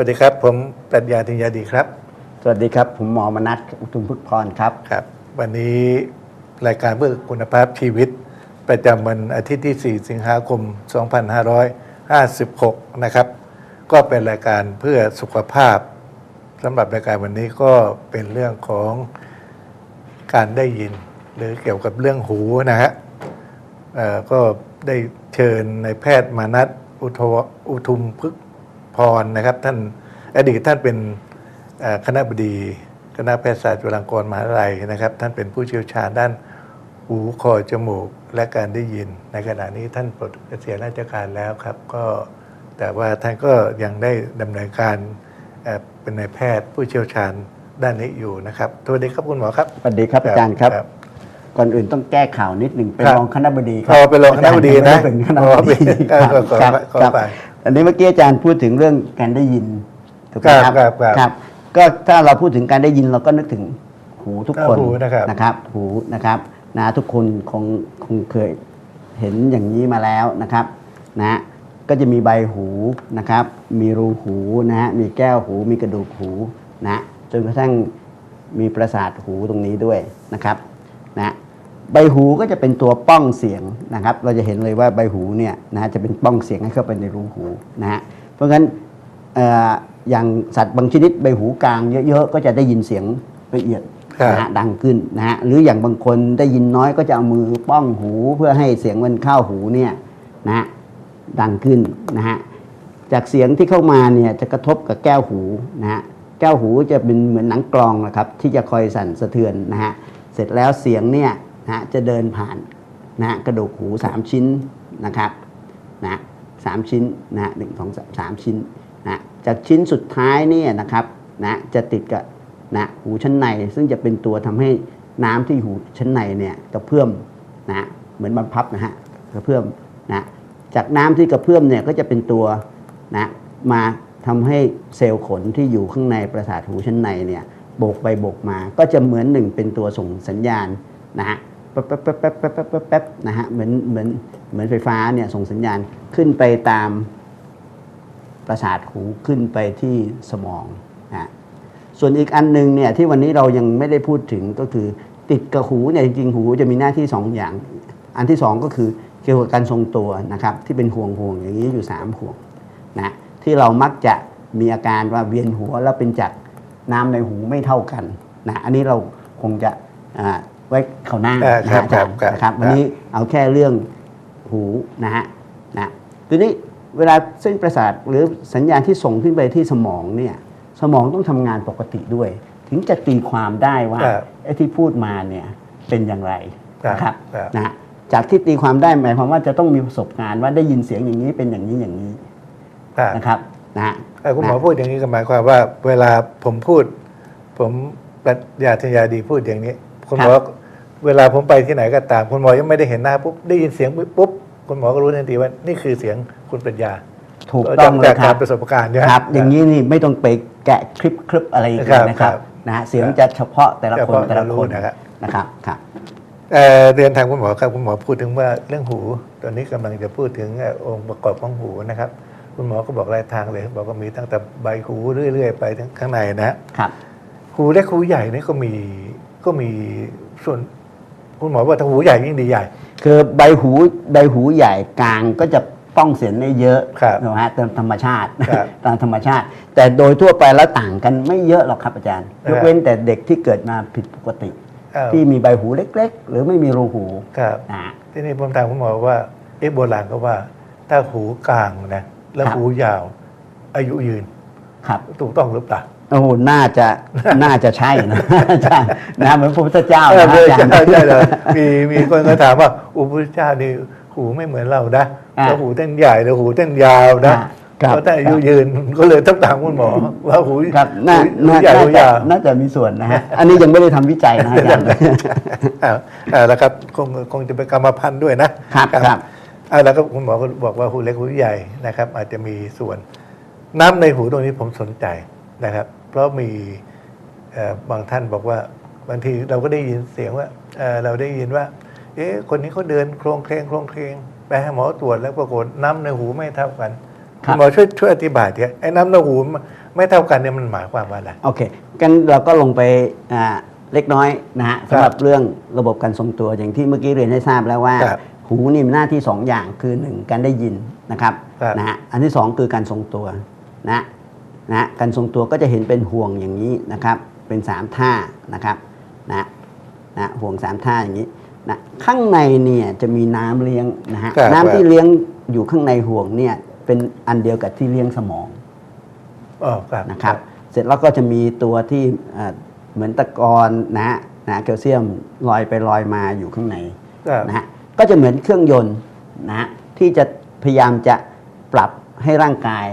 วัสดีครับ ผมปรัชญาธิญาดีครับ สวัสดีครับ ผมหมอมนัสอุทุมพุทธพรครับครับ วันนี้รายการเพื่อคุณภาพชีวิต ประจำวันอาทิตย์ที่ 4 สิงหาคม 2556 นะครับ ก็เป็นรายการเพื่อสุขภาพสำหรับรายการวันนี้ก็เป็นเรื่องของการได้ยิน หรือเกี่ยวกับเรื่องหูนะฮะเอ่อก็ได้เชิญในายแพทย์มานัทอุทวอุทุมพึกษ์ พรนะครับ ท่านอดีตท่านเป็นเอ่อคณะบดี คณะแพทยศาสตร์จุฬาลงกรณ์มหาวิทยาลัยนะครับ ท่านเป็นผู้เชี่ยวชาญด้านหูคอจมูกและการได้ยิน ในขณะนี้ท่านปลดเกษียณราชการแล้วครับ ก็แต่ว่าท่านก็ยังได้ดำเนินการเอ่อเป็นนายแพทย์ผู้เชี่ยวชาญด้านนี้อยู่นะครับสวัสดีครับคุณหมอครับสวัสดีครับอาจารย์ครับ ก่อนอื่นต้องแก้ข่าวนิดหนึ่งเป็นครับรองคณะบดีครัพอเป็นรองคณะบดีนะอาจารย์เป็นคณะอ๋บอเป็ดีนเออขอขอครับขอครับไป อันนี้เมื่อกี้อาจารย์พูดถึงเรื่องการได้ยินถูกไหมครับครับครับ ครับ ก็ถ้าเราพูดถึงการได้ยินเราก็นึกถึงหูทุกคนหูนะครับ นะครับ หูนะครับนะทุกคนคงคงเคยเห็นอย่างนี้มาแล้วนะครับนะก็จะมีใบหูนะครับ มีรูหูนะฮะมีแก้วหู มีกระดูกหูนะจนกระทั่งมีประสาทหูตรงนี้ด้วยนะครับนะ ใบหูก็จะเป็นตัวป้องเสียงนะครับ เราจะเห็นเลยว่าใบหูเนี่ยนะฮะจะเป็นป้องเสียงให้เข้าไปในรูหูนะฮะเพราะฉะนั้นเอ่ออย่างสัตว์บางชนิดใบหูกลางเยอะๆก็จะได้ยินเสียงละเอียดครับนะฮะดังขึ้นนะฮะหรืออย่างบางคนได้ยินน้อยก็จะเอามือป้องหูเพื่อให้เสียงมันเข้าหูเนี่ยนะฮะดังขึ้นนะฮะจากเสียงที่เข้ามาเนี่ยจะกระทบกับแก้วหูนะฮะแก้วหูจะเป็นเหมือนหนังกรองนะครับที่จะคอยสั่นสะเทือนนะฮะเสร็จแล้วเสียงเนี่ย นะจะเดินผ่านนะกระดูกหู 3 ชิ้นนะครับนะสามชิ้นนะหนึ่งสองสามชิ้นนะจากชิ้นสุดท้ายเนี่ยนะครับนะจะติดกับนะหูชั้นใน ซึ่งจะเป็นตัวทำให้น้ำที่หูชั้นในเนี่ยกระเพื่อมนะเหมือนบรรพับนะฮะกระเพื่อมนะจากน้ำที่กระเพื่อมเนี่ยก็จะเป็นตัวนะมาทำให้เซลล์ขนที่อยู่ข้างในประสาทหูชั้นในเนี่ยโบกไปโบกมา ก็จะเหมือนหนึ่งเป็นตัวส่งสัญญาณนะฮะ ป๊บแป๊บแป๊บแป๊บแป๊บแป๊บแป๊บนะฮะเหมือนเหมือนเหมือนไฟฟ้าเนี่ยส่งสัญญาณขึ้นไปตามประสาทหูขึ้นไปที่สมองนะส่วนอีกอันหนึงเนี่ยที่วันนี้เรายังไม่ได้พูดถึงก็คือ ติดกับหูเนี่ยจริงๆหูจะมีหน้าที่สองอย่าง อันที่สองก็คือเกี่ยวกับการทรงตัวนะครับที่เป็นห่วงห่วงอย่างนี้อยู่สามห่วงนะที่เรามักจะมีอาการว่าเวียนหัวแล้วเป็นจากน้ำในหูไม่เท่ากันนะอันนี้เราคงจะอ่า ไว้ข่าวหน้าอ่านะครัฮะบอาจารย์ครับนะครับครับ วันนี้เอาแค่เรื่องหูนะฮะนะทีนี้เวลาเส้นประสาทหรือสัญญาณที่ส่งขึ้นไปที่สมองเนี่ยสมองต้องทำงานปกติด้วย ถึงจะตีความได้ว่าครับไอ้ที่พูดมาเนี่ยเป็นอย่างไรครับนะครับครับ นะฮะจากที่ตีความได้หมายความว่าจะต้องมีประสบการณ์ว่าได้ยินเสียงอย่างนี้เป็นอย่างนี้อย่างนี้ครับนะครับนะฮะ เอ่อคุณหมอนะ พูดอย่างนี้ก็หมายความว่า เวลาผมพูด ผมปรัชญาธิญาดีพูดอย่างนี้ คุณหมอ เวลาผมไปที่ไหนก็ตาม คุณหมอยังไม่ได้เห็นหน้าปุ๊บได้ยินเสียงปุ๊บคุณหมอก็รู้ทันทีว่านี่คือเสียงคุณปรัชญาถูกต้องเลจายกคการัรบประสบการณ์ใช่ไหมครับ อย่างนี้นี่ไม่ต้องไปแกะคลิปคลิปอะไรอีกครับนะครับครับนะฮะเสียงจะเฉพาะแต่ละเฉคนพาะแต่ละเรารู้คนนะครับนะครับครับเอ่อเรียนทางคุณหมอครับคุณหมอพูดถึงว่าเรื่องหู ตอนนี้กำลังจะพูดถึงเอ่อองค์ประกอบของหูนะครับ คุณหมอก็บอกหลายทางเลย บอกว่ามีตั้งแต่ใบหูเรื่อยๆไปถึงข้างในนะฮะครับหูเล็กหูใหญ่นี่ก็มีก็มีส่วน คุณหมอว่าถ้าหูใหญ่ยิ่งดีใหญ่ คือใบหูใบหูใหญ่กลางก็จะป้องเสียงได้เยอะครับนะฮะตามธรรมชาติครับตามธรรมชาติ แต่โดยทั่วไปแล้วต่างกันไม่เยอะหรอกครับอาจารย์ครับยกเว้นแต่เด็กที่เกิดมาผิดปกติอ้าวที่มีใบหูเล็ก ๆ หรือไม่มีรูหูครับนะที่นี่ผมถามคุณหมอว่าเอ๊ะโบราณก็ว่า ถ้าหูกลางนะแล้วหูยาว อายุยืนครับถูกต้องหรือเปล่า โอ้โหน่าจะน่าจะใช่นะอาจารย์นะเหมือนพระพุทธเจ้าเออนะใช่อาจารย์ใช่ใช่เลยมีมีคนก็ถามว่าอุปชฌาย์นี่หูไม่เหมือนเรานะอ่าแล้วหูเต้นใหญ่แล้วหูเต้นยาวนะอ่าครับเพราะแต่อายุยืนก็เลยต้องถามคุณหมอ ว่าหูครับน่าหูน่าใหญ่น่าหูจะยาวน่าจะมีส่วนนะฮะอันนี้ยังไม่ได้ทำวิจัยนะอาจารย์อ่าอ่าแล้วครับคงคงจะเป็นกรรมพันธุ์ด้วยนะครับครับอ่าแล้วก็คุณหมอก็บอกว่าหูเล็กหูใหญ่นะครับ อาจจะมีส่วนน้ำในหูตรงนี้ผมสนใจ นะครับ เพราะมีเอ่อบางท่านบอกว่าบางทีเราก็ได้ยินเสียงว่าเอ่อเราได้ยินว่า เอ๊ะคนนี้เขาเดินโครงเคลงโครงเคลงไปให้หมอตรวจแล้วปรากฏน้ำในหูไม่เท่ากันครับณหมอช่วยช่วยอธิบายทีไอ้น้ำในหูมันไม่เท่ากันเนี่ยมันหมายความว่าอะไรโอเคกันเราก็ลงไปอ่าเล็กน้อยนะฮะครับสำหรับเรื่องระบบการทรงตัวอย่างที่เมื่อกี้เรียนให้ทราบแล้วว่าครับหูนี่มีหน้าที่สองอย่างคือหนึ่งการได้ยินนะครับครับนะฮะอันที่สองคือการทรงตัวนะ นะการทรงตัวก็จะเห็นเป็นห่วงอย่างนี้นะครับ เป็นสามท่านะครับนะนะห่วงสามท่าอย่างนี้นะข้างในเนี่ยจะมีน้ำเลี้ยงนะฮะครับน้ำที่เลี้ยงอยู่ข้างในห่วงเนี่ยเป็นอันเดียวกับที่เลี้ยงสมองอ๋อครับนะครับ เสร็จแล้วก็จะมีตัวที่เอ่อเหมือนตะกอนนะฮะนะแคลเซียมลอยไปลอยมาอยู่ข้างในครับนะฮะก็จะเหมือนเครื่องยนต์นะฮะที่จะพยายามจะปรับให้ร่างกาย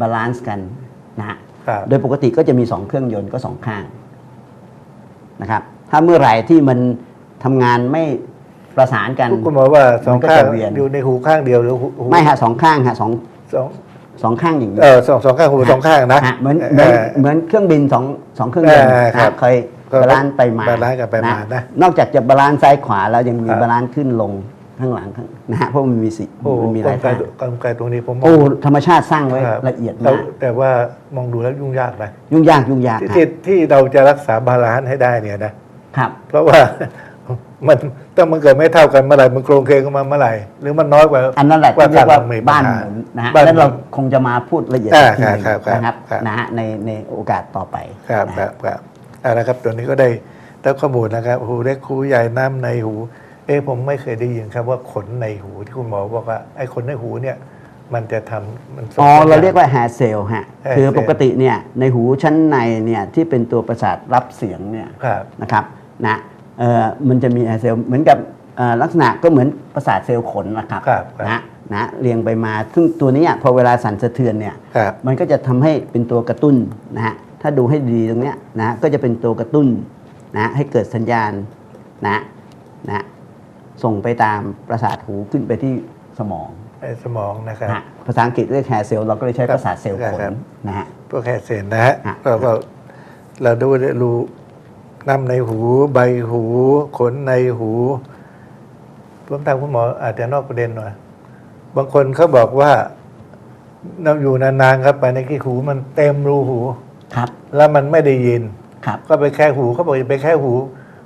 บาลานซ์กันนะฮะครับ โดยปกติก็จะมีสองเครื่องยนต์ก็สองข้างนะครับ ถ้าเมื่อไหร่ที่มันทำงานไม่ประสานกันคุณหมอว่าสองมันก็ข้างจะเวียนอยู่ในหูข้างเดียวหรือหูหูไม่ฮะสองข้างฮะสองสองสองข้างอย่างนี้เออสองสองข้างหูสองข้างนะฮเหมือนเหมือนเออเหมือนเครื่องบินสองสองเครื่องยนต์เออครับนะคอยก็บาลานซ์ไปมาบาลานซ์กันไปมานะนอกจากจะบาลานซ์ซ้ายขวาแล้วยังมีครับบาลานซ์ขึ้นลง ข้างหลังข้างนะฮะเพราะมันมีสิโอ้มันมีหกลาลยไกท่ากลไกตรงนี้ผมมองโอ้ธรรมชาติสร้างไว้ครับละเอียดแต่มากแต่ว่ามองดูแล้วยุ่งยากนะยุ่งยากยุ่งยากที่ฮะที่ที่เราจะรักษาบาลานซ์ให้ได้เนี่ยนะครับ เพราะว่ามันต้องมันเกิดไม่เท่ากันเมื่อไหร่มันโครงเคงกันมาเมื่อไหร่หรือมันน้อยกว่าอันนั้นแหละที่เรียกว่ามีบ้านปัญหหมุนนะฮะบ้านแล้วเราหมุนคงจะมาพูดละเอียดอ่าอีกทีหนึ่งครับครับนะครับครับนะฮะในในโอกาสต่อไปครับนะคฮะรับครับเอาละครับตัวนี้ก็ได้แล้วข้อมูลนะครับหูเล็กหูใหญ่น้ำในหู เอ้ผมไม่เคยได้ยินครับว่าขนในหูที่คุณหมอบอกว่าไอ้ขนในหูเนี่ยมันจะทำมันส่งอ๋อสัญญณเราเรียกว่า hair cell ฮะ hair คือ cell ปกติเนี่ยในหูชั้นในเนี่ยที่เป็นตัวประสาทรับเสียงเนี่ยครับนะครับนะเอ่อมันจะมีแอร์เซลล์เหมือนกับเอ่อลักษณะก็เหมือนประสาทเซลล์ขนนะครับครับครับนะนะเรียงไปมา ซึ่งตัวเนี้ยพอเวลาสั่นสะเทือนเนี่ยครับมันก็จะทำให้เป็นตัวกระตุ้นนะฮะถ้าดูให้ดีตรงเนี้ยนะก็จะเป็นตัวกระตุ้นนะให้เกิดสัญญาณนะนะ ส่งไปตามประสาทหูขึ้นไปที่สมองไอ้สมองนะครับนะภาษาอังกฤษเรียกแฮร์เซลล์เราก็เลยใช้ครับประสาทเซลล์ขครันบนะฮะพวกแค่เซนนะฮะฮะเราก็เราดูรู้น้ำในหูใบหูขนในหูผมทางคุณหมออาจจะนอกประเด็นหน่อยบางคนเขาบอกว่าเราอยู่นานๆครับไปในขี้หูมันเต็มรูหูครับ แล้วมันไม่ได้ยินครับ ก็ไปแค่หูเขาบอกอย่าไปแค่หู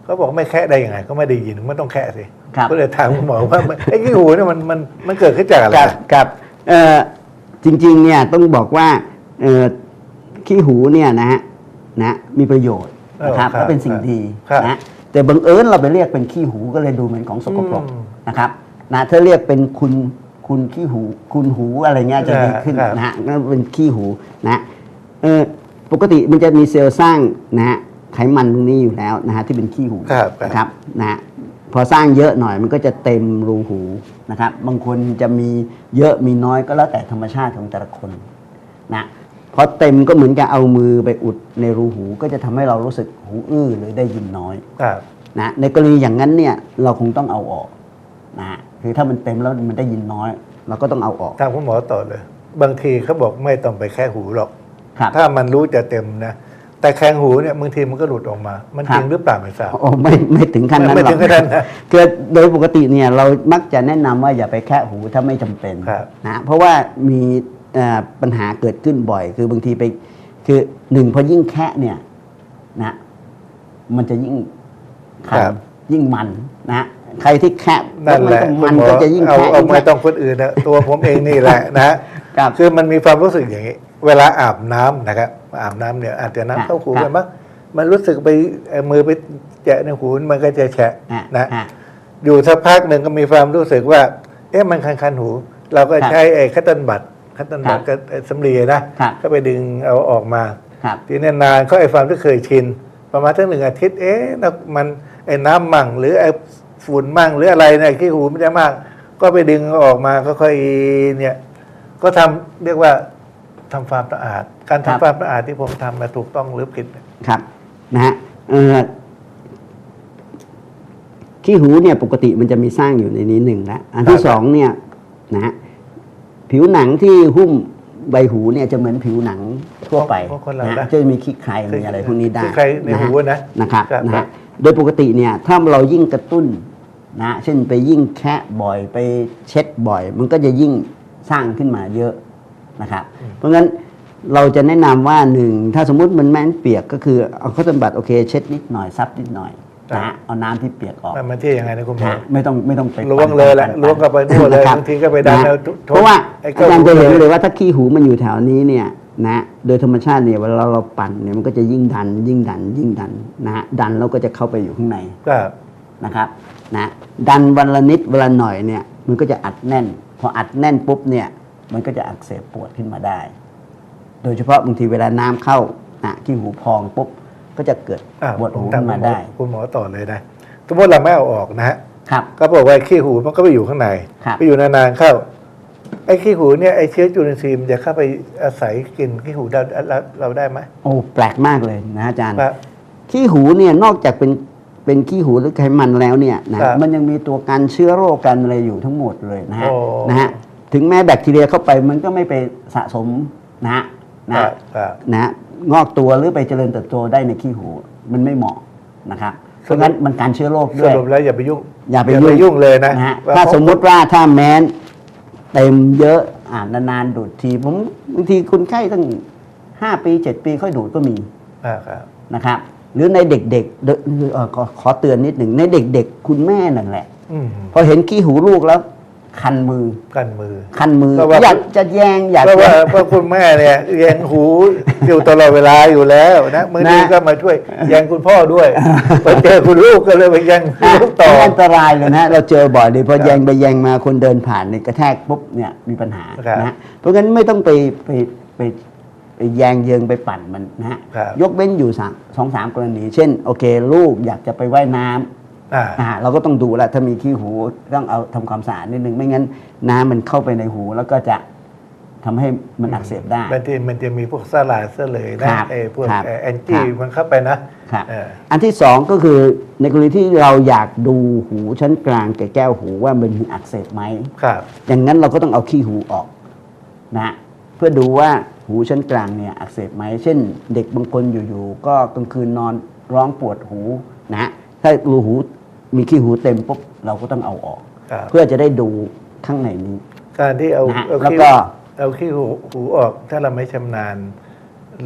เขาบอกไม่แค่ได้ยังไง ก็ไม่ได้ยินมันต้องแค่สิครับ ก็เลยถามคุณหมอว่ามันไอ้ขี้หูเนี่ยมันมันมันเกิดขึ้นจากอะไรกับกับเอ่อจริงๆเนี่ยต้องบอกว่าเอ่อขี้หูเนี่ยนะฮะนะมีประโยชน์นะครับเออครับและเป็นสิ่งดีครับนะแต่บังเอิญเราไปเรียกเป็นขี้หูก็เลยดูเหมือนของสกปรกอืมนะครับนะถ้าเรียกเป็นคุณคุณขี้หู คุณหูอะไรเงี้ยจะดีขึ้นครับนะฮะก็เป็นขี้หูนะเออปกติมันจะมีเซลล์สร้างนะฮะไขมันตรงนี้อยู่แล้วนะฮะที่เป็นขี้หูครับครับนะครับนะฮะ พอสร้างเยอะหน่อยมันก็จะเต็มรูหูนะครับบางคนจะมีเยอะมีน้อยก็แล้วแต่ธรรมชาติของแต่ละคนนะพอเต็มก็เหมือนกับเอามือไปอุดในรูหูก็จะทำให้เรารู้สึกหูอื้อหรือได้ยินน้อยครับนะในกรณีอย่างนั้นเนี่ยเราคงต้องเอาออกนะฮะคือถ้ามันเต็มแล้วมันได้ยินน้อย เราก็ต้องเอาออกทางคุณหมอต่อเลย บางทีเขาบอกไม่ต้องไปแค่หูหรอกครับถ้ามันรู้จะเต็มนะ แต่แข้งหูเนี่ยบางทีมันก็หลุดออกมา มันครับจริงหรือเปล่าไม่ทราบโอ้ไม่ไม่ถึงขั้นนั้นไม่หรอถึกงขั้นนั้นนะคือโดยปกติเนี่ยเรามักจะแนะนำว่าอย่าไปแคะหูถ้าไม่จำเป็นครับนะเพราะว่ามีเอ่อปัญหาเกิดขึ้นบ่อย คือบางทีไปคือหนึ่งพอยิ่งแคะเนี่ยนะมันจะยิ่งคันครับยิ่งมันนะ ใครที่แคะนั่นแหละมัคุณหมอก็จะยิ่งเอาแคะเอายิ่งไม่แคะต้องคนอื่นนะตัวผมเองนี่แหละนะครับคือมันมีความรู้สึกอย่างนี้ เวลาอาบน้ำนะครับอาบน้ำเนี่ยอาจจะครับน้ำเข้าหูครับกันมั้งมันรู้สึกไปเอามือไปแจะในหูมันก็จะแฉะอะนะอะอยู่สักพักหนึ่งก็มีความรู้สึกว่า เอ๊ะมันคันคันๆหู เราก็ครับใช้ไอ้คัตเติลบัตคัตเติลบัตครัก็บไอ้สำลีนะครับก็ไปดึงเอาออกมาครับทีนี้นานเขาไอ้ความที่เคยชิน ประมาณทั้งหนึ่งอาทิตย์เอ๊ะแล้วมันไอ้น้ำมั่งหรือไอ้ ฝุ่นมั่งหรืออะไรเนี่ยขี้หูมันจะมาก ก็ไปดึงเอาออกมาค่อยๆเนี่ย ก็ทำเรียกว่าทำความสะอาด การครับ ทำความสะอาดที่ผมทำมาถูกต้องหรือผิดครับนะฮะเอ่อขี้หูเนี่ยปกติมันจะมีสร้างอยู่ในนี้หนึ่งละอันที่ครับสองเนี่ยนะฮะผิวหนังที่หุ้มใบหูเนี่ยจะเหมือนผิวหนังทั่วไปของคนเรานะนะฮะจะมีขี้ใครมีอะไรพวกนี้ได้ขี้ใครในหูนะนะครับครับ นะฮะโดยปกติเนี่ยถ้าเรายิ่งกระตุ้น นะฮะเช่นไปยิ่งแคะบ่อยไปเช็ดบ่อย มันก็จะยิ่งสร้างขึ้นมาเยอะนะครับเพราะงั้นเราจะแนะนำว่าหนึ่งถ้าสมมุติมันแม้นเปียกก็คือเอาข้าวต้มบัตรโอเคเช็ดนิดหน่อยซับนิดหน่อยครับนะฮะเอาน้ำที่เปียกออกมันมันที่ยังไงนะคุณหมอนะไม่ต้องไม่ต้องไปล้วงเลยแหละปั่นล้วงเข้าไปนู่นเลยะครับบางทีก็ไปดันนะเอาทุกเพราะว่าไอ้อาเก้าจารย์จะเห็นหูเลยเลยว่าถ้าขี้หูมันอยู่แถวนี้เนี่ยนะโดยธรรมชาติเนี่ยเวลาเราปั่นเนี่ยมันก็จะยิ่งดันยิ่งดันยิ่งดันนะฮะดันแล้วก็จะเข้าไปอยู่ข้างในครับนะครับ นะดันวันละนิดเวลาหน่อยเนี่ยมันก็จะอัดแน่น พออัดแน่นปุ๊บเนี่ยมันก็จะอักเสบปวดขึ้นมาได้ โดยเฉพาะบางทีเวลาน้ำเข้านะขี้หูพองปุ๊บก็จะเกิดอ่าปวดผมหูตามขึ้นคุณมาหมอได้ คุณหมอต่อเลยนะสมมติเราไม่เอาออกนะฮะครับก็บอกว่าขี้หูมันก็ไปอยู่ข้างในครับไปอยู่นานๆเข้าไอ้ขี้หูเนี่ยไอ้เชื้อจุลินทรีย์มันจะเข้าไปอาศัยกินขี้หูเราเราเราได้ไหมโอ้แปลกมากเลยนะอาจารย์ครับขี้หูเนี่ยนอกจากเป็น เป็นขี้หูหรือไขมันแล้วเนี่ยนะครับ มันยังมีตัวกันเชื้อโรคกันอะไรอยู่ทั้งหมดเลยนะฮะโอ้ นะฮะถึงแม้แบคทีเรียเข้าไปมันก็ไม่ไปสะสมนะฮะนะครัฮะบครับนะฮะงอกตัวหรือไปเจริญเติบโตได้ในขี้หูมันไม่เหมาะนะครับเพราะงั้นมันการเชื้อโรคสด้วยรุปแล้วอย่าไปยุ่งอย่าไปยุ่งเลยนะนะฮะว่ถ้าเพระสมมุติว่าถ้าแม้นเต็มเยอะอ่านานๆดูดทีผมบางทีคุณไข้ตั้งห้าปีเจ็ดปีค่อยดูดก็มีอ่าครับนะครับ หรือในเด็กๆเดเอ่อขอขอเตือนนิดหนึ่งในเด็กๆ คุณแม่นั่นแหละ อืมพอเห็นขี้หูลูกแล้ว คันมือ กันมือ คันมือเพราะว่า อยากจะแยงอยากเพราะจะ ว่าเพราะคุณแม่เนี่ยแยงหูอยู่ตลอดเวลาอยู่แล้วนะมือนี้นะ ก็มาช่วยแยงคุณพ่อด้วยพอเจอคุณลูกก็เลยไปแยงอะลูกต่อ อันตรายเลยนะ เราเจอบ่อยเลยพอแยงไปแยงมาคนเดินผ่านเนี่ยกระแทกปุ๊บเนี่ยมีปัญหาครับ นะฮะเพราะงั้นไม่ต้องไปไปไปไป แยงเยิงไปปั่นมันนะฮะครับยกเว้นอยู่สามสองสามกรณี เช่น โอเค ลูกอยากจะไปว่ายน้ำอ่า อ่าเราก็ต้องดูแหละถ้ามีขี้หูต้องเอาทำความสะอาดนิดนึงไม่งั้นน้ำมันเข้าไปในหูแล้วก็จะทำให้มันอักเสบได้บางทีมันจะมีพวกสลายเสลยนะครับไอ้พวกครับแอนจี้ครับ มันเข้าไปนะครับเออ อันที่สองก็คือในกรณีที่เราอยากดูหูชั้นกลางแก่แก้วหูว่ามันมีอักเสบไหม ครับ อย่างนั้นเราก็ต้องเอาขี้หูออกนะเพื่อดูว่าหูชั้นกลางเนี่ยอักเสบไหมเช่น เด็กบางคนอยู่ๆก็กลางคืนนอนร้องปวดหูนะถ้ารูหูมีขี้หูเต็มปุ๊บเราก็ต้องเอาออกครับเพื่อจะได้ดูข้างในนี้ การที่เอานะฮะเอาแล้วขี้ก็ เอาขี้หูหูออกถ้าเราไม่ชำนาญ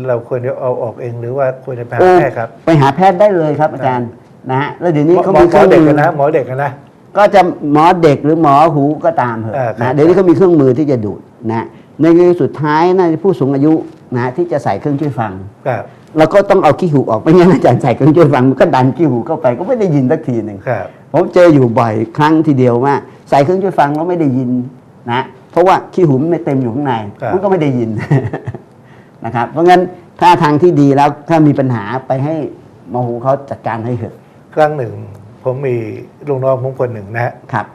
เราควรจะเอาออกเองหรือว่าควรจะไปหาโอ้แพทย์ครับไปหาแพทย์ได้เลยครับอาจารย์นะฮะแล้วเดี๋ยวนี้เขาหมอมีหเคมอรื่องเด็กมืกันอนะหมอเด็กกันนะ ก็จะหมอเด็กหรือหมอหูก็ตามเถอะอ่าครับ นะเดี๋ยวนี้เขามีเครื่องมือที่จะดูดนะ ในกรณีสุดท้ายน่าจะผู้สูงอายุนะที่จะใส่เครื่องช่วยฟังครับเราก็ต้องเอาขี้หูออกไม่งั้นอาจารย์ใส่เครื่องช่วยฟังมันก็ดันขี้หูเข้าไปก็ไม่ได้ยินสักทีหนึ่งครับ ผมเจออยู่บ่อยครั้งทีเดียวว่า ใส่เครื่องช่วยฟังแล้วไม่ได้ยินนะเพราะว่าขี้หูมันไม่เต็มอยู่ข้างในครับ มันก็ไม่ได้ยิน นะครับเพราะงั้นถ้าทางที่ดีแล้วถ้ามีปัญหาไปให้หมอหูเขาจัดการให้เถอะครั้งหนึ่ง ผมมีลูกน้องผมคนหนึ่งนะฮะ ครับ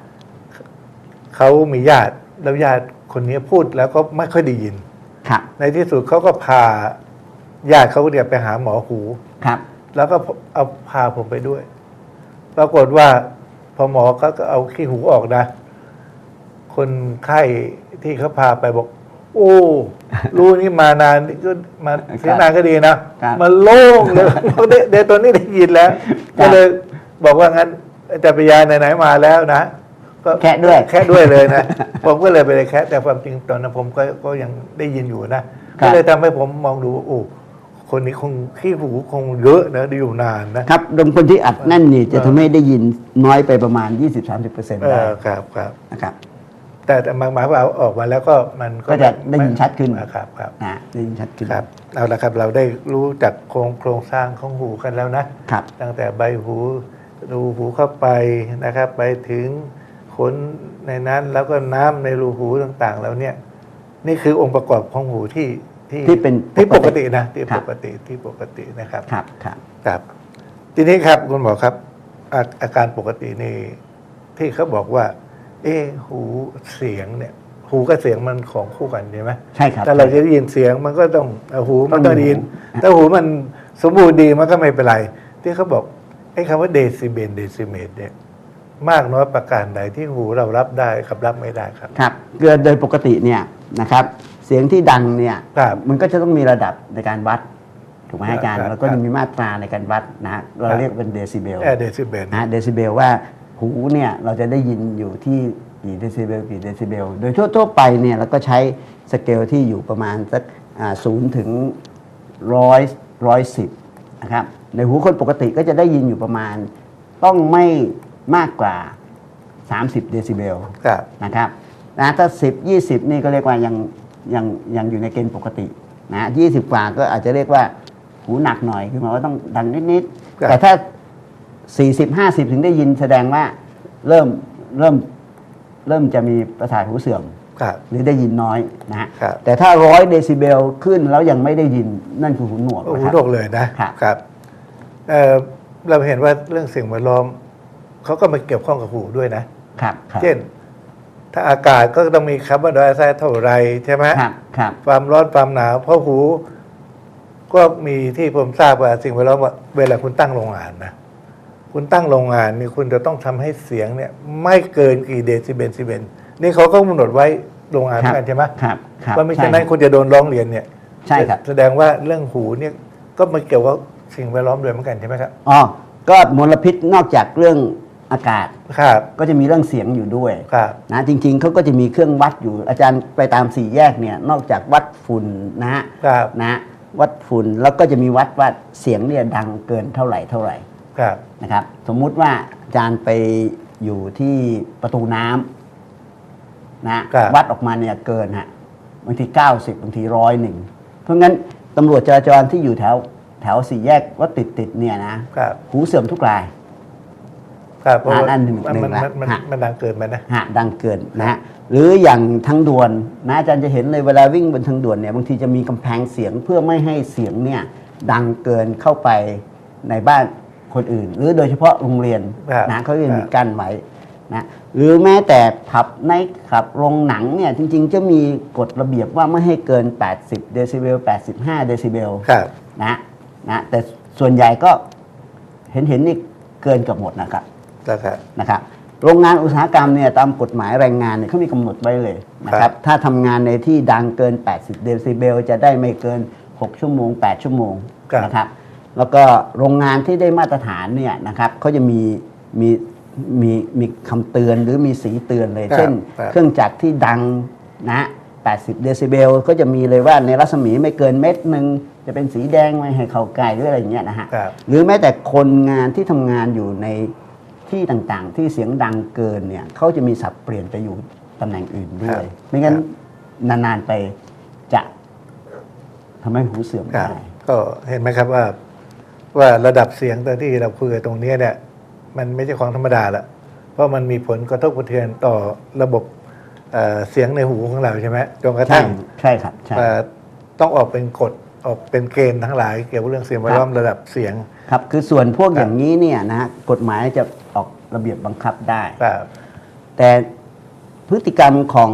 เขามีญาติแล้วญาติ คนนี้พูดแล้วก็ไม่ค่อยได้ยิน ครับ ในที่สุดเขาก็พาญาติเขาเนี่ยไปหาหมอหูครับ แล้วก็เอาพาผมไปด้วย ปรากฏว่าพอหมอก็ก็เอาขี้หูออกนะ คนไข้ที่เขาพาไปบอก โอ้ รู้นี่มานานนี่ก็มาเสียนานก็ดีนะ ครับมันโล่งเลยบอกเดี๋ยวเดี๋ยวตัวนี้ได้ยินแล้ว ครัก็บ เลยบอกว่างั้นอาจารย์ปยาไหนๆมาแล้วนะ ก็แคะด้วย แค่ด้วยเลยนะ ผมก็เลยไปเลยแค่แต่ความจริงตอนนั้นผมก็ก็ยังได้ยินอยู่นะ ครับ ก็เลยทำให้ผมมองดูว่าโอ้คนนี้คงขี้หูคงเยอะนะได้อยู่นานนะ ครับดมคนที่อัดแน่นนี่จะเออทำให้ได้ยินน้อยไปประมาณ 20-30%เปอร์เซ็นต์เอได้อครับครับ นะครับ แต่แต่หมายว่าเอาออกมาแล้วก็มันก็จะได้ยินชัดขึ้น อ่าครับครับนะได้ยินชัดขึ้นครับ เอาละครับเราได้รู้จักโครงโครงสร้างของหูกันแล้วนะ ครับ ตั้งแต่ใบหู รูหูเข้าไปนะครับ ไปถึง ขนในนั้นแล้วก็น้ำในรูหูต่างๆ แล้วเนี่ย นี่คือองค์ประกอบของหูที่ที่ที่เป็นที่ปปกกติตินะที่ครัปบกติที่ปกตินะครับครับครับครับทีนี้ครับคุณหมอครับ อาอาการปกตินี่ที่เขาบอกว่า เอะหูเสียงเนี่ย หูกับเสียงมันของคู่กันใช่ไหมใช่ครับถ้าเราจะได้ยินเสียงมันก็ต้องเอาหูมันต้ต้อองงได้ยินหูถ้าหูมันสมบูรณ์ดีมันก็ไม่เป็นไร ที่เขาบอกไอ้คำว่าเดซิเบนเดซิเมตเนี่ย มากน้อยประการใดที่หูเรารับได้กับรับไม่ได้ครับ ครับเกิดโดยปกติเนี่ยนะครับ เสียงที่ดังเนี่ยครับมันก็จะต้องมีระดับในการวัดถูกไหมครับอาจารย์ครับแล้วก็จะมีมาตราในการวัดนะฮะเราครับ เรียกเป็นเดซิเบลแอร์เดซิเบนนะเดซิเบลว่าหูเนี่ยเราจะได้ยินอยู่ที่กี่เดซิเบลกี่เดซิเบลโดยทั่วๆไปเนี่ยเราก็ใช้สเกลที่อยู่ประมาณสักศูนย์ถึงร้อยร้อยสิบนะครับในหูคนปกติก็จะได้ยินอยู่ประมาณต้องไม่ มากกว่า 30 เดซิเบลครับนะครับนะถ้า 10 20 นี่ก็เรียกว่ายังยังยังอยู่ในเกณฑ์ปกตินะ20กว่าก็อาจจะเรียกว่าหูหนักหน่อยคือหมายว่าต้องดังนิดครับๆแต่ถ้า40 50ถึงได้ยินแสดงว่าเริ่มเริ่มเริ่มจะมีประสาทหูเสื่อมครับหรือได้ยินน้อยนะฮะครับแต่ถ้าร้อยเดซิเบลขึ้นแล้วยังไม่ได้ยินนั่นคือหูหนวกโอ้นะโหครับโรคเลยนะครับครับเอ่อเราเห็นว่าเรื่องสิ่งแวดล้อม เขาก็มาเกี่ยวข้องกับหูด้วยนะ ครับครับ เช่น ถ้าอากาศก็ต้องมีคาร์บอนไดออกไซด์เท่าไรใช่ไหมครับครับความร้อนความหนาว เพราะหู ก็มีที่ผมทราบว่าสิ่งแวดล้อมว่าเวลาคุณตั้งโรงงานนะคุณตั้งโรงงานนี่คุณจะต้องทำให้เสียงเนี่ย ไม่เกินกี่เดซิเบลซิเบลนี่เขาก็กำหนดไว้โรงงานเหมือนกันใช่ไหมครับครับว่าไม่ใช่ฉะนั้นครับคุณจะโดนร้องเรียนเนี่ย ใช่ครับ แสดงว่าเรื่องหูเนี่ยก็มาเกี่ยวกับสิ่งแวดล้อมด้วยเหมือนกันใช่ไหมครับ อ๋อ ก็มลพิษนอกจากเรื่อง อากาศครับก็จะมีเรื่องเสียงอยู่ด้วยครับนะจริงๆเขาก็จะมีเครื่องวัดอยู่ อาจารย์ไปตามสี่แยกเนี่ยนอกจากวัดฝุ่นนะฮะครับนะวัดฝุ่นแล้วก็จะมีวัดว่าเสียงเนี่ยดังเกินเท่าไหร่เท่าไหร่ครับนะครับ สมมุติว่าอาจารย์ไปอยู่ที่ประตูน้ำนะวัดออกมาเนี่ยเกินฮะบางที90บางทีร้อยหนึ่งเพราะงั้นตำรวจจราจรที่อยู่แถวแถวสี่แยกวัดติดติดๆเนี่ยนะครับหูเสื่อมทุกราย ครับเพราะว่าอันหนึ่งมันหนึ่งมันละมันฮะมันดังเกินไปนะฮะดังเกินนะฮะหรืออย่างทางด่วนนะอาจารย์จะเห็นเลยเวลาวิ่งบนทางด่วนเนี่ยบางทีจะมีกำแพงเสียงเพื่อไม่ให้เสียงเนี่ยดังเกินเข้าไปในบ้านคนอื่น หรือโดยเฉพาะโรงเรียนครับนะเขาจะมีครับกั้นไว้นะหรือแม้แต่ผับในขับโรงหนังเนี่ยจริง ๆ จะมีกฎระเบียบว่าไม่ให้เกิน 80 เดซิเบล 85 เดซิเบลครับนะนะแต่ส่วนใหญ่ก็เห็นเห็นๆนี่เกินเกับหมดนะครับ นะครับนะครับโรงงานอุตสาหกรรมเนี่ยตามกฎหมายแรงงานเนี่ยเขามีกำหนดไว้เลยนะคครัรับบถ้าทำงานในที่ดังเกิน 80 เดซิเบล จะได้ไม่เกิน 6 ชั่วโมง 8 ชั่วโมงครับนะครับแล้วก็โรงงานที่ได้มาตรฐานเนี่ยนะครับเขาจะมีมีมีมีคำเตือนหรือมีสีเตือนเลยครับเช่นครับเครื่องจักรที่ดังนะ 80 เดซิเบล ก็จะมีเลยว่าในรัศมีไม่เกินเม็ดหนึ่งจะเป็นสีแดงไม่ให้เข้าใกล้หรืออะไรอย่างเงี้ยนะฮะครับหรือแม้แต่คนงานที่ทำงานอยู่ใน ที่ต่างๆ ที่เสียงดังเกินเนี่ยเขาจะมีสับเปลี่ยนไปอยู่ตำแหน่งอื่นด้วยครับไม่งั้นครับนานๆไปจะทำให้หูเสื่อมครับได้ก็เห็นไหมครับว่าว่าระดับเสียงตอนที่เราคุยกันตรงเนี้ยเนี่ย มันไม่ใช่ของธรรมดาละเพราะมันมีผลกระทบกระเทือนต่อระบบเอ่อเสียงในหูของเราใช่ไหมจนกระใช่ทั่งใช่ครับใช่เอ่อต้องออกเป็นกฎออกเป็นเกณฑ์ทั้งหลาย เกี่ยวกับเรื่องเสียงแวดล้อมระดับเสียง ครับคือส่วนพวกครับอย่างนี้เนี่ยนะฮะกฎหมายจะออกระเบียบบังคับได้ ครับแต่พฤติกรรมของ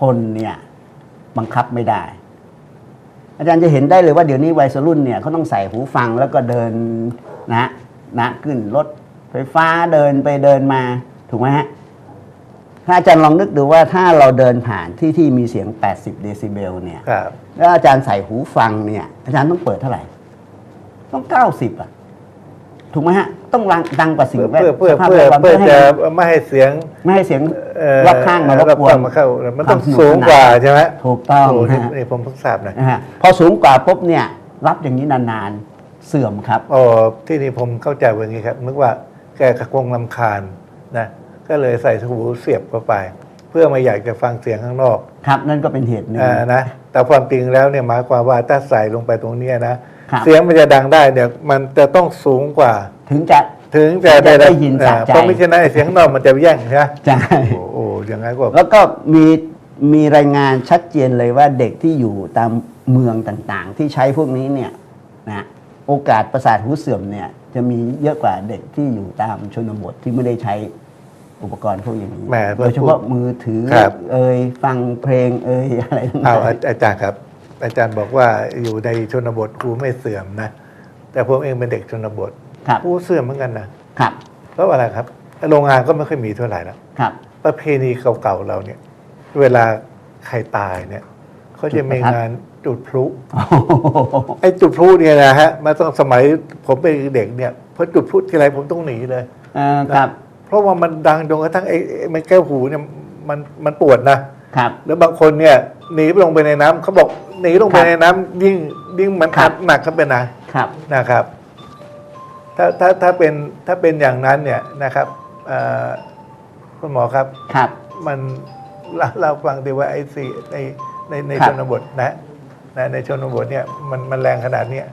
คนเนี่ยบังคับไม่ได้ อาจารย์จะเห็นได้เลยว่าเดี๋ยวนี้วัยรุ่นเนี่ยเขาต้องใส่หูฟังแล้วก็เดินนะนะขึ้นรถไฟฟ้าเดินไปเดินมาถูกไหมฮะถ้าอาจารย์ลองนึกดูว่าถ้าเราเดินผ่านที่ที่มีเสียง 80 เดซิเบลเนี่ยครับแล้วอาจารย์ใส่หูฟังเนี่ยอาจารย์ต้องเปิดเท่าไหร่ ต้อง90อะ ถูกไหมฮะ ต้องดังดังกว่าสิ่งเพื่อเพื่อสภาพเพื่อแวดล้อมเพื่อให้จะมันไม่ให้เสียงไม่ให้เสียงเอ่อรอบข้างมารบกวน มาเข้ามันต้องควาสนุสูงกว่าสนนใช่ไหมถูกต้องโอ้นี่ฮะนี่ผมเพิ่งทราบนะนะฮะพอสูงกว่าปุ๊บเนี่ย รับอย่างนี้นานๆเสื่อมครับอ๋อที่นี่ผมเข้าใจว่าอย่างนี้ครับนึกว่าแกคงลำคาญนะก็เลยใส่หูเสียบเข้าไป เพื่อไม่อยากจะฟังเสียงข้างนอก ครับ นั่นก็เป็นเหตุหนึ่ง อ่านะแต่ความจริงแล้วเนี่ยหมายความว่าถ้าใส่ลงไปตรงเนี้ยนะ ครับ เสียงมันจะดังได้เนี่ยมันจะต้องสูงกว่า ถึงจะ ถึงจะจะได้ยินสะอ่าใจ เพราะไม่ใช่นั้นไอ้เสียงข้างนอกมันจะแย่งใช่ไหมใช่โอ้โหอย่างนั้นก็ แล้วก็มีมีรายงานชัดเจนเลยว่าเด็กที่อยู่ตามเมืองต่างๆ ที่ใช้พวกนี้เนี่ยนะโอกาสประสาทหูเสื่อมเนี่ยจะมีเยอะกว่าเด็กที่อยู่ตามชนบทที่ไม่ได้ใช้อุปกรณ์พวกอย่างนี้แหมโดยเฉพาะมือถือครับ เอ่ยฟังเพลงเอ่ยอะไรทั้งหเอาลาย อาอาจารย์ครับ อาจารย์บอกว่าอยู่ในชนบทครูไม่เสื่อมนะ แต่ผมเองเป็นเด็กชนบทครับครูเสื่อมเหมือนกันนะครับเพราะอะไรครับโรงงานก็ไม่ค่อยมีเท่าไหร่แล้วครับ ประเพณีเก่าๆเราเนี่ย เวลาใครตายเนี่ยเขาจะมีงานจุดพลุโอ้โหไอ้จุดพลุเนี่ยนะฮะมาต้องสมัยผมเป็นเด็กเนี่ยพอจุดพลุทีไรผมต้องหนีเลยเอ่อครับพเพราะว่ามันดังจนกระทั่งไอ้ไอ้มันแก้วหูเนี่ยมันมันปวดนะครับ แล้วบางคนเนี่ย หนีลงไปในน้ำเขาบอกหนีลงไปครับในน้ำยิ่งยิ่งมันครับ หนักเข้าไปนะครับ นะครับ ถ้าถ้าถ้าเป็นถ้าเป็นอย่างนั้นเนี่ยนะครับเอ่อคุณหมอครับ ครับ มันเราเราฟังดีว่าไอ้สี่ในในในครัชบนบทนะนะ ในชนบทเนี่ยมันมันแรงขนาดเนี้ย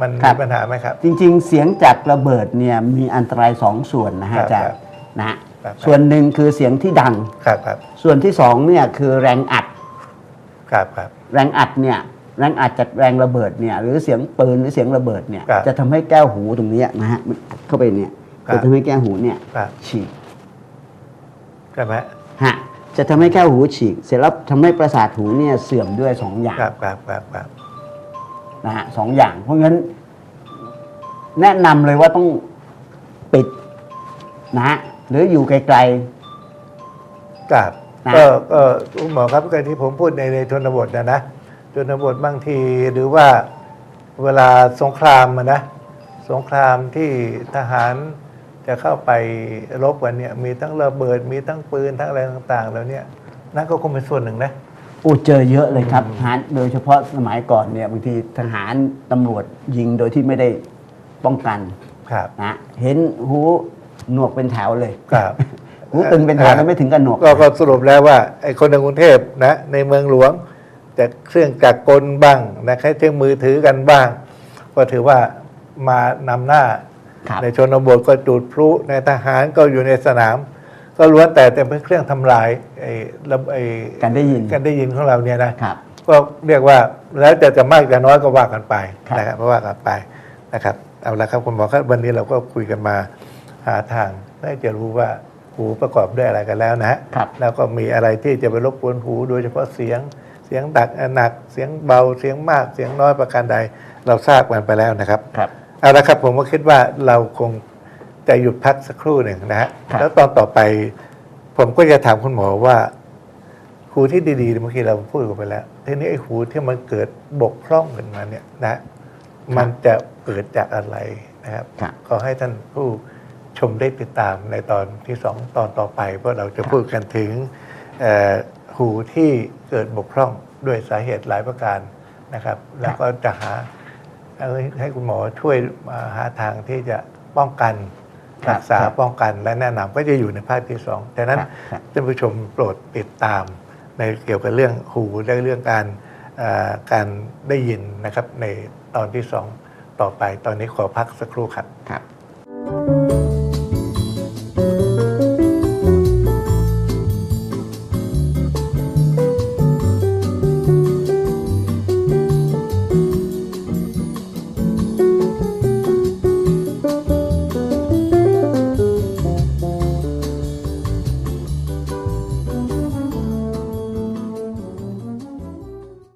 มันครัมีบ ปัญหาไหมครับ จริงๆ เสียงจากระเบิดเนี่ยมีอันตรายสองส่วนนะฮะครับอาจารครัย์บนะฮะครับ ส่วนหนึ่งคือเสียงที่ดัง ครับครับ ส่วนที่สองเนี่ยคือแรงอัด ครับครับแรงอัดเนี่ยแรงอัดจากแรงระเบิดเนี่ยหรือเสียงปืนหรือเสียงระเบิดเนี่ยครับจะทำให้แก้วหูตรงเนี้ยนะฮะมันอัดเข้าไปเนี่ยครับจะทำให้แก้วหูเนี่ยครับฉีกใช่ไหมฮะจะทำให้แก้วหูฉีก เสร็จแล้วทำให้ประสาทหูเนี่ยเสื่อมด้วยสองอย่างครับครับครับครับนะฮะสองอย่างเพราะงั้น แนะนำเลยว่าต้องปิดนะฮะหรืออยู่ไกลครับ นะก็ก็คุณหมอครับก็ที่ผมพูดในในชนบทนะนะชนบทบางทีหรือว่าเวลาสงครามอะนะ สงครามที่ทหารจะเข้าไปรบกันเนี่ย มีทั้งระเบิด มีทั้งปืนทั้งอะไรต่างๆ แล้วเนี่ยนั่นก็คงเป็นส่วนหนึ่งนะๆโอ้เจอเยอะเลยครับทหารโดยเฉพาะสมัยก่อนเนี่ยบางทีทหารตำรวจยิงโดยที่ไม่ได้ป้องกันครับ นะเห็นหูหนวกเป็นแถวเลย ครับ หูตึงเป็นแถวแล้วไม่ถึงกับหนวกก็ก็สรุปแล้วว่าไอ้คนในกรุงเทพนะในเมืองหลวงจะเครื่องจักรกลบ้างนะใช้เครื่องมือถือกันบ้าง ก็ถือว่ามานำหน้าครับในชนบทก็จุดพลุในทหารก็อยู่ในสนาม ก็ล้วนแต่แต่เป็นเครื่องทำลายไอ้ระไอ้การได้ยินการได้ยินของเราเนี่ยนะครับก็เรียกว่าแล้วจะจะมากจะน้อยก็ว่ากันไปครับนะครับเพราะว่ากันไปนะครับเอาละครับคุณหมอครับวันนี้เราก็คุยกันมาหาทางได้จะรู้ว่า หูประกอบด้วยอะไรกันแล้วนะฮะครับแล้วก็มีอะไรที่จะไปรบกวนหู โดยเฉพาะเสียงเสียงดักหนักเสียงเบาเสียงมากเสียงน้อยประการใด เราทราบกันไปแล้วนะครับครับเอาละครับผมก็คิดว่าเราคงจะหยุดพักสักครู่หนึ่งนะฮะครับแล้วตอนต่อไป ผมก็จะถามคุณหมอว่าหูที่ดีๆเมื่อกี้เราพูดกันไปแล้วทีนี้ไอ้หูที่มันเกิดบกพร่องขึ้นมาเนี่ยนะ มันจะเกิดจากอะไรนะครับครับขอให้ท่านผู้ ชมได้ติดตามในตอนที่สองตอนต่อไป เพราะเราจะพูดกันถึงเอ่อหูที่เกิดบกพร่องด้วยสาเหตุหลายประการนะครับ แล้วก็จะหาเอาให้คุณหมอช่วยมาหาทางที่จะป้องกันครับรักษาครับป้องกันและแนะนำก็จะอยู่ในภาคที่สองดังนั้นครับครับท่านผู้ชมโปรดติดตามในเกี่ยวกับเรื่องหูและเรื่องการเอ่อการได้ยินนะครับในตอนที่สองต่อไปตอนนี้ขอพักสักครู่ครับครับ